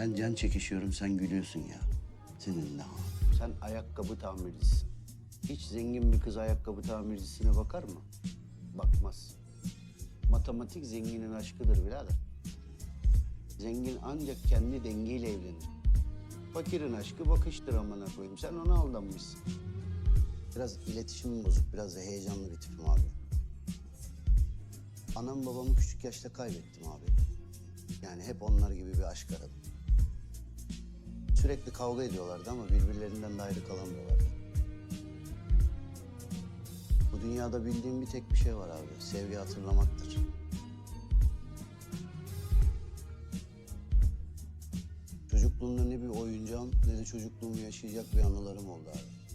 Ben can çekişiyorum sen gülüyorsun ya. Senin ne hal? Sen ayakkabı tamircisisin. Hiç zengin bir kız ayakkabı tamircisine bakar mı? Bakmaz. Matematik zenginin aşkıdır birader. Zengin ancak kendi dengeyle evlenir. Fakirin aşkı bakıştır amına koyayım. Sen ona aldanmışsın. Biraz iletişimim bozuk, biraz da heyecanlı bir tipim abi. Anam babamı küçük yaşta kaybettim abi. Yani hep onlar gibi bir aşk aradım. Sürekli kavga ediyorlardı ama birbirlerinden de ayrı kalamıyorlardı. Bu dünyada bildiğim bir tek bir şey var abi. Sevgi hatırlamaktır. Çocukluğumda ne bir oyuncağım ne de çocukluğumu yaşayacak bir anılarım oldu abi.